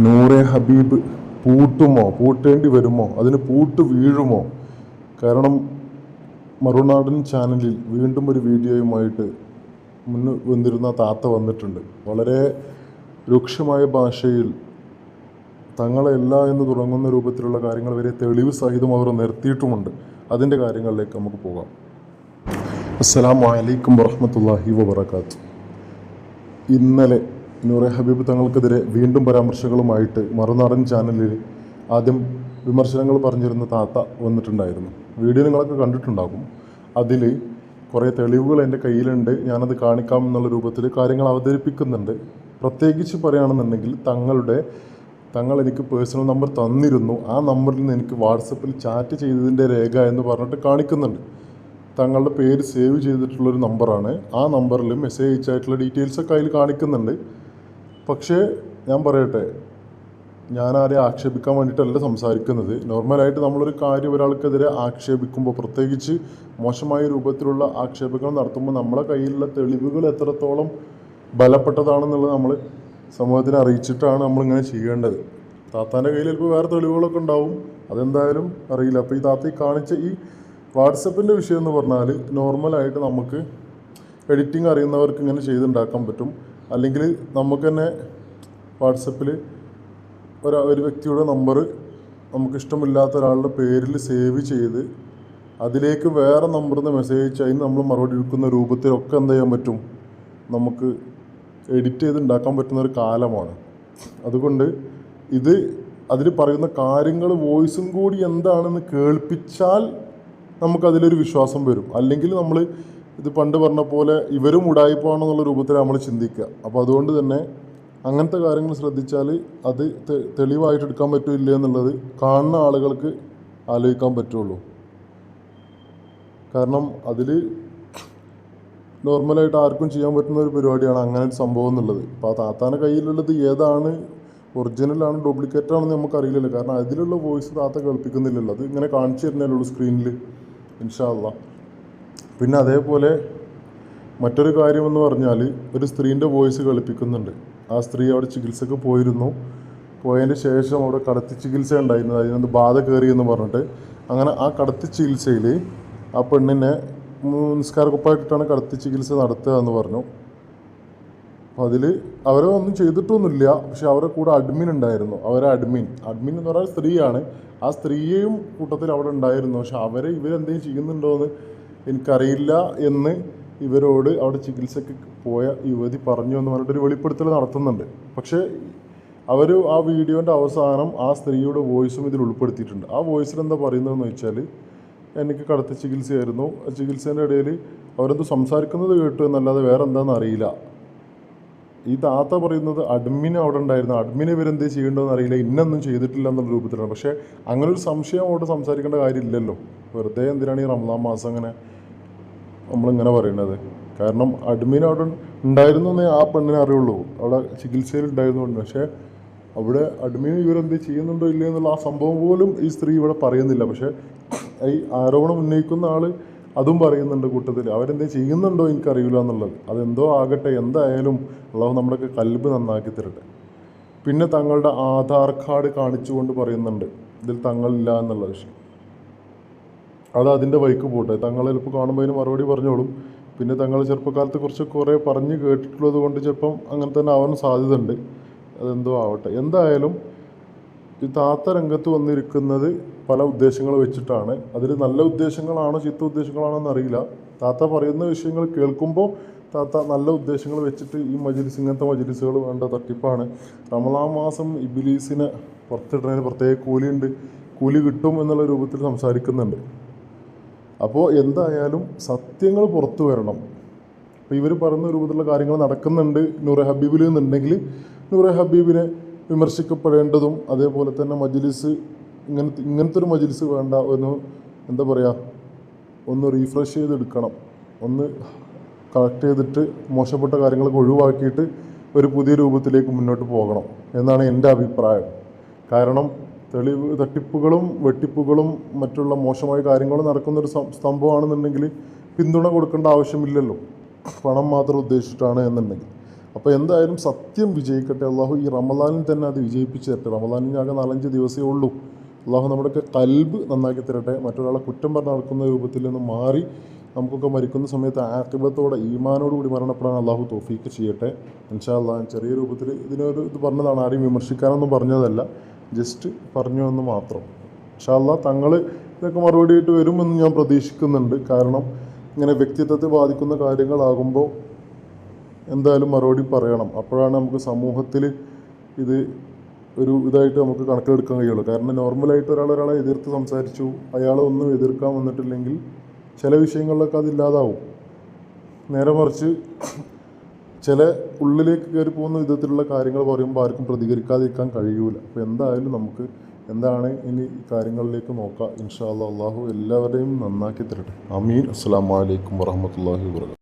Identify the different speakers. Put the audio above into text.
Speaker 1: നൂറെ ഹബീബ് പൂട്ടുമോ? പൂട്ടേണ്ടി വരുമോ? അതിന് പൂട്ട് വീഴുമോ? കാരണം മറുനാടൻ ചാനലിൽ വീണ്ടും ഒരു വീഡിയോയുമായിട്ട് മുന്ന് വന്നിരുന്ന താത്ത വന്നിട്ടുണ്ട്. വളരെ രൂക്ഷമായ ഭാഷയിൽ തങ്ങളല്ല എന്ന് തുടങ്ങുന്ന രൂപത്തിലുള്ള കാര്യങ്ങൾ വരെ തെളിവ് സഹിതം അവർ നിർത്തിയിട്ടുമുണ്ട്. അതിന്റെ കാര്യങ്ങളിലേക്ക് നമുക്ക് പോകാം. അസ്സാം വലൈക്കും വറഹമത്തല്ലാഹി വബർക്കാത്തു ഇന്നലെ നൂറെ ഹബീബ് തങ്ങൾക്കെതിരെ വീണ്ടും പരാമർശങ്ങളുമായിട്ട് മറുനാടൻ ചാനലിൽ ആദ്യം വിമർശനങ്ങൾ പറഞ്ഞിരുന്ന താത്ത വന്നിട്ടുണ്ടായിരുന്നു. വീഡിയോ നിങ്ങളൊക്കെ കണ്ടിട്ടുണ്ടാകും. അതിൽ കുറേ തെളിവുകൾ എന്റെ കയ്യിലുണ്ട്. ഞാനത് കാണിക്കാം എന്നുള്ള രൂപത്തിൽ കാര്യങ്ങൾ അവതരിപ്പിക്കുന്നുണ്ട്. പ്രത്യേകിച്ച് പറയുകയാണെന്നുണ്ടെങ്കിൽ തങ്ങളുടെ തങ്ങൾ എനിക്ക് പേഴ്സണൽ നമ്പർ തന്നിരുന്നു. ആ നമ്പറിൽ നിന്ന് എനിക്ക് വാട്സപ്പിൽ ചാറ്റ് ചെയ്തതിന്റെ രേഖ എന്ന് പറഞ്ഞിട്ട് കാണിക്കുന്നുണ്ട്. തങ്ങളുടെ പേര് സേവ് ചെയ്തിട്ടുള്ളൊരു നമ്പറാണ്. ആ നമ്പറിൽ മെസ്സേജ് അയച്ചായിട്ടുള്ള ഡീറ്റെയിൽസൊക്കെ അതിൽ കാണിക്കുന്നുണ്ട്. പക്ഷേ ഞാൻ പറയട്ടെ. ഞാൻ ആരെ ആക്ഷേപിക്കാൻ വേണ്ടിയിട്ടല്ല സംസാരിക്കുന്നത്. നോർമലായിട്ട് നമ്മളൊരു കാര്യം ഒരാൾക്കെതിരെ ആക്ഷേപിക്കുമ്പോൾ പ്രത്യേകിച്ച് മോശമായ രൂപത്തിലുള്ള ആക്ഷേപങ്ങൾ നടത്തുമ്പോൾ നമ്മളെ കയ്യിലുള്ള തെളിവുകൾ എത്രത്തോളം ബലപ്പെട്ടതാണെന്നുള്ളത് നമ്മൾ സമൂഹത്തിനെ അറിയിച്ചിട്ടാണ് നമ്മളിങ്ങനെ ചെയ്യേണ്ടത്. താത്താന്റെ കയ്യിൽ ചിലപ്പോൾ വേറെ തെളിവുകളൊക്കെ ഉണ്ടാവും. അതെന്തായാലും അറിയില്ല. അപ്പോൾ ഈ താത്ത കാണിച്ച ഈ വാട്സപ്പിന്റെ വിഷയം എന്ന് പറഞ്ഞാൽ നോർമലായിട്ട് നമുക്ക് എഡിറ്റിംഗ് അറിയുന്നവർക്ക് ഇങ്ങനെ ചെയ്തുണ്ടാക്കാൻ പറ്റും. അല്ലെങ്കിൽ നമുക്ക് തന്നെ വാട്സപ്പിൽ ഒരു ഒരു വ്യക്തിയുടെ നമ്പർ നമുക്കിഷ്ടമില്ലാത്ത ഒരാളുടെ പേരിൽ സേവ് ചെയ്ത് അതിലേക്ക് വേറെ നമ്പറിൽ നിന്ന് മെസ്സേജ് അയച്ച് അതിന് നമ്മൾ മറുപടി എടുക്കുന്ന രൂപത്തിലൊക്കെ എന്ത് ചെയ്യാൻ പറ്റും? നമുക്ക് എഡിറ്റ് ചെയ്ത് ഉണ്ടാക്കാൻ പറ്റുന്ന ഒരു കാലമാണ്. അതുകൊണ്ട് ഇത് അതിൽ പറയുന്ന കാര്യങ്ങൾ വോയിസും കൂടി എന്താണെന്ന് കേൾപ്പിച്ചാൽ നമുക്കതിലൊരു വിശ്വാസം വരും. അല്ലെങ്കിൽ നമ്മൾ ഇത് പണ്ട് പറഞ്ഞ പോലെ ഇവരും ഉടായിപ്പാണെന്നുള്ള രൂപത്തിൽ നമ്മൾ ചിന്തിക്കുക. അപ്പോൾ അതുകൊണ്ട് തന്നെ അങ്ങനത്തെ കാര്യങ്ങൾ ശ്രദ്ധിച്ചാൽ അത് തെളിവായിട്ട് എടുക്കാൻ പറ്റില്ല എന്നുള്ളത് കാണുന്ന ആളുകൾക്ക് ആലോചിക്കാൻ പറ്റുള്ളൂ. കാരണം അതിൽ നോർമലായിട്ട് ആർക്കും ചെയ്യാൻ പറ്റുന്ന ഒരു പരിപാടിയാണ് അങ്ങനെ ഒരു സംഭവം എന്നുള്ളത്. അപ്പോൾ ആ താത്താന്റെ കയ്യിലുള്ളത് ഏതാണ്? ഒറിജിനലാണ് ഡ്യൂപ്ലിക്കേറ്റ് ആണെന്ന് നമുക്ക് അറിയില്ലല്ലോ കാരണം അതിലുള്ള വോയിസ് താത്ത കേൾപ്പിക്കുന്നില്ലല്ലോ. അത് ഇങ്ങനെ കാണിച്ചു തരുന്നേ ഉള്ളൂ സ്ക്രീനിൽ ഇൻഷാല്ല പിന്നെ അതേപോലെ മറ്റൊരു കാര്യമെന്ന് പറഞ്ഞാൽ ഒരു സ്ത്രീന്റെ വോയിസ് കളിപ്പിക്കുന്നുണ്ട് ആ സ്ത്രീ അവിടെ ചികിത്സക്ക് പോയിരുന്നു. പോയതിന് ശേഷം അവിടെ കടത്തി ചികിത്സ ഉണ്ടായിരുന്നു. അതിനൊന്ന് ബാധ കയറി എന്ന് പറഞ്ഞിട്ട്. അങ്ങനെ ആ കടത്തി ചികിത്സയിൽ ആ പെണ്ണിനെ നിസ്കാരക്കുപ്പായിട്ടിട്ടാണ് കടത്തി ചികിത്സ നടത്തുക എന്ന് പറഞ്ഞു. അപ്പോൾ അതിൽ അവരെ ഒന്നും ചെയ്തിട്ടൊന്നുമില്ല. പക്ഷെ അവരെ കൂടെ അഡ്മിൻ ഉണ്ടായിരുന്നു. അവരെ അഡ്മിൻ. അഡ്മിൻ എന്ന് പറഞ്ഞാൽ സ്ത്രീയാണ്. ആ സ്ത്രീയെയും കൂട്ടത്തിൽ അവിടെ ഉണ്ടായിരുന്നു. പക്ഷെ അവരെ ഇവരെന്തെങ്കിലും ചെയ്യുന്നുണ്ടോ എന്ന് എനിക്കറിയില്ല എന്ന് ഇവരോട് അവിടെ ചികിത്സയ്ക്ക് പോയ യുവതി പറഞ്ഞു എന്ന് പറഞ്ഞിട്ടൊരു വെളിപ്പെടുത്തൽ നടത്തുന്നുണ്ട്. പക്ഷേ അവർ ആ വീഡിയോന്റെ അവസാനം ആ സ്ത്രീയുടെ വോയിസും ഇതിൽ ഉൾപ്പെടുത്തിയിട്ടുണ്ട്. ആ വോയിസിൽ എന്താ പറയുന്നതെന്ന് വെച്ചാൽ എനിക്ക് കടത്തി ചികിത്സയായിരുന്നു. ചികിത്സേന്റെ ഇടയിൽ അവരെന്തോ സംസാരിക്കുന്നത് കേട്ടു എന്നല്ലാതെ വേറെ എന്താണെന്ന് അറിയില്ല. ഈ താത്ത പറയുന്നത് അഡ്മിൻ അവിടെ ഉണ്ടായിരുന്നു. അഡ്മിൻ ഇവരെന്തേ ചെയ്യേണ്ടതെന്ന് അറിയില്ല. ഇന്നൊന്നും ചെയ്തിട്ടില്ല എന്നുള്ള രൂപത്തിലാണ്. പക്ഷേ അങ്ങനെ ഒരു സംശയം അവിടെ സംസാരിക്കേണ്ട കാര്യമില്ലല്ലോ. വെറുതെ എന്തിനാണ് ഈ റംസാൻ മാസം അങ്ങനെ നമ്മളിങ്ങനെ പറയുന്നത് കാരണം അഡ്മിൻ അവിടെ ഉണ്ടായിരുന്നു എന്നേ ആ പെണ്ണിനെ അറിയുള്ളൂ. അവിടെ ചികിത്സയിൽ ഉണ്ടായിരുന്നുണ്ട്. പക്ഷേ അവിടെ അഡ്മിൻ ഇവരെന്ത് ചെയ്യുന്നുണ്ടോ ഇല്ലയോ എന്നുള്ള ആ സംഭവം പോലും ഈ സ്ത്രീ ഇവിടെ പറയുന്നില്ല. പക്ഷേ ഈ ആരോപണം ഉന്നയിക്കുന്ന ആൾ അതും പറയുന്നുണ്ട് കൂട്ടത്തിൽ അവരെന്തേ ചെയ്യുന്നുണ്ടോ എനിക്കറിയില്ല എന്നുള്ളത്. അതെന്തോ ആകട്ടെ എന്തായാലും അള്ളാഹു നമ്മുടെയൊക്കെ കൽബ് നന്നാക്കി തരട്ടെ. പിന്നെ തങ്ങളുടെ ആധാർ കാർഡ് കാണിച്ചുകൊണ്ട് പറയുന്നുണ്ട്. ഇതിൽ തങ്ങളില്ല എന്നുള്ള വിഷയം അത് അതിന്റെ വഴിക്ക് പോട്ടെ. തങ്ങൾ ചിലപ്പോൾ കാണുമ്പോൾ അതിന് മറുപടി പറഞ്ഞോളും. പിന്നെ തങ്ങൾ ചെറുപ്പക്കാലത്ത് കുറച്ച് കുറേ പറഞ്ഞ് കേട്ടിട്ടുള്ളത് കൊണ്ട് ചിലപ്പം അങ്ങനെ തന്നെ ആവാൻ സാധ്യതയുണ്ട്. അതെന്തോ ആവട്ടെ. എന്തായാലും ഈ താത്ത രംഗത്ത് വന്നിരിക്കുന്നത് പല ഉദ്ദേശങ്ങൾ വെച്ചിട്ടാണ്. അതിൽ നല്ല ഉദ്ദേശങ്ങളാണോ ചീത്ത ഉദ്ദേശങ്ങളാണോ എന്നറിയില്ല താത്ത പറയുന്ന വിഷയങ്ങൾ കേൾക്കുമ്പോൾ താത്ത നല്ല ഉദ്ദേശങ്ങൾ വെച്ചിട്ട് ഈ മജിലിസ് ഇങ്ങനത്തെ മജിലിസുകൾ വേണ്ട തട്ടിപ്പാണ്. റമലാ മാസം ഇബിലീസിനെ പുറത്തിടുന്നതിന് പ്രത്യേക കൂലിയുണ്ട്. കൂലി കിട്ടും എന്നുള്ള രൂപത്തിൽ സംസാരിക്കുന്നുണ്ട്. അപ്പോൾ എന്തായാലും സത്യങ്ങൾ പുറത്തു വരണം. അപ്പോൾ ഇവർ പറയുന്ന രൂപത്തിലുള്ള കാര്യങ്ങൾ നടക്കുന്നുണ്ട്. നൂറെ ഹബീബിൽ എന്നുണ്ടെങ്കിൽ നൂറെ ഹബീബിനെ വിമർശിക്കപ്പെടേണ്ടതും അതേപോലെ തന്നെ മജ്ലിസ് ഇങ്ങനത്തെ ഇങ്ങനത്തെ ഒരു മജ്ലിസ് വേണ്ട ഒന്ന് എന്താ പറയുക ഒന്ന് റീഫ്രഷ് ചെയ്തെടുക്കണം. ഒന്ന് കളക്ട് ചെയ്തിട്ട് മോശപ്പെട്ട കാര്യങ്ങളൊക്കെ ഒഴിവാക്കിയിട്ട് ഒരു പുതിയ രൂപത്തിലേക്ക് മുന്നോട്ട് പോകണം എന്നാണ് എന്റെ അഭിപ്രായം. കാരണം തെളിവ് തട്ടിപ്പുകളും വെട്ടിപ്പുകളും മറ്റുള്ള മോശമായ കാര്യങ്ങളും നടക്കുന്നൊരു സ്തംഭമാണെന്നുണ്ടെങ്കിൽ പിന്തുണ കൊടുക്കേണ്ട ആവശ്യമില്ലല്ലോ. പണം മാത്രം ഉദ്ദേശിച്ചിട്ടാണ് എന്നുണ്ടെങ്കിൽ. അപ്പോൾ എന്തായാലും സത്യം വിജയിക്കട്ടെ. അള്ളാഹു ഈ റമദാനിൽ തന്നെ അത് വിജയിപ്പിച്ച് തരട്ടെ. റമദാനിൽ ആകെ നാലഞ്ച് ദിവസമേ ഉള്ളൂ. അള്ളാഹു നമ്മുടെയൊക്കെ കൽബ് നന്നാക്കി തരട്ടെ. മറ്റൊരാളെ കുറ്റം പറഞ്ഞ് നടക്കുന്ന രൂപത്തിൽ നിന്ന് മാറി നമുക്കൊക്കെ മരിക്കുന്ന സമയത്ത് ആക്കിബത്തോടെ ഈമാനോട് കൂടി മരണപ്പെടാൻ അള്ളാഹു തോഫീക്ക് ചെയ്യട്ടെ. ഇൻഷാ അള്ളാഹ് ചെറിയ രൂപത്തിൽ ഇതിനൊരു ഇത് പറഞ്ഞതാണ്. ആരെയും വിമർശിക്കാനൊന്നും പറഞ്ഞതല്ല. ജസ്റ്റ് പറഞ്ഞു എന്ന് മാത്രം. ഇൻഷാ അള്ളാഹ് തങ്ങൾ ഇതൊക്കെ മറുപടിയായിട്ട് വരുമെന്ന് ഞാൻ പ്രതീക്ഷിക്കുന്നുണ്ട്. കാരണം ഇങ്ങനെ വ്യക്തിത്വത്തെ ബാധിക്കുന്ന കാര്യങ്ങളാകുമ്പോൾ എന്തായാലും മറുപടി പറയണം. അപ്പോഴാണ് നമുക്ക് സമൂഹത്തിൽ ഇത് ഒരു ഇതായിട്ട് നമുക്ക് കണക്കിലെടുക്കാൻ കഴിയുള്ളൂ. കാരണം നോർമലായിട്ട് ഒരാൾ ഒരാളെ എതിർത്ത് സംസാരിച്ചു അയാളെ ഒന്നും എതിർക്കാൻ വന്നിട്ടില്ലെങ്കിൽ ചില വിഷയങ്ങളിലൊക്കെ അതില്ലാതാവും. നേരെ മറിച്ച് ചില ഉള്ളിലേക്ക് കയറി പോകുന്ന വിധത്തിലുള്ള കാര്യങ്ങൾ പറയുമ്പോൾ ആർക്കും പ്രതികരിക്കാതിരിക്കാൻ കഴിയൂല. അപ്പോൾ എന്തായാലും നമുക്ക് എന്താണ് ഇനി കാര്യങ്ങളിലേക്ക് നോക്കാം. ഇൻഷാ അള്ളാഹു എല്ലാവരെയും നന്നാക്കി തരട്ടെ. അമീൻ. അസ്സാം വലൈക്കും വറഹമത്തല്ലാഹി വാബർക്കാത്തു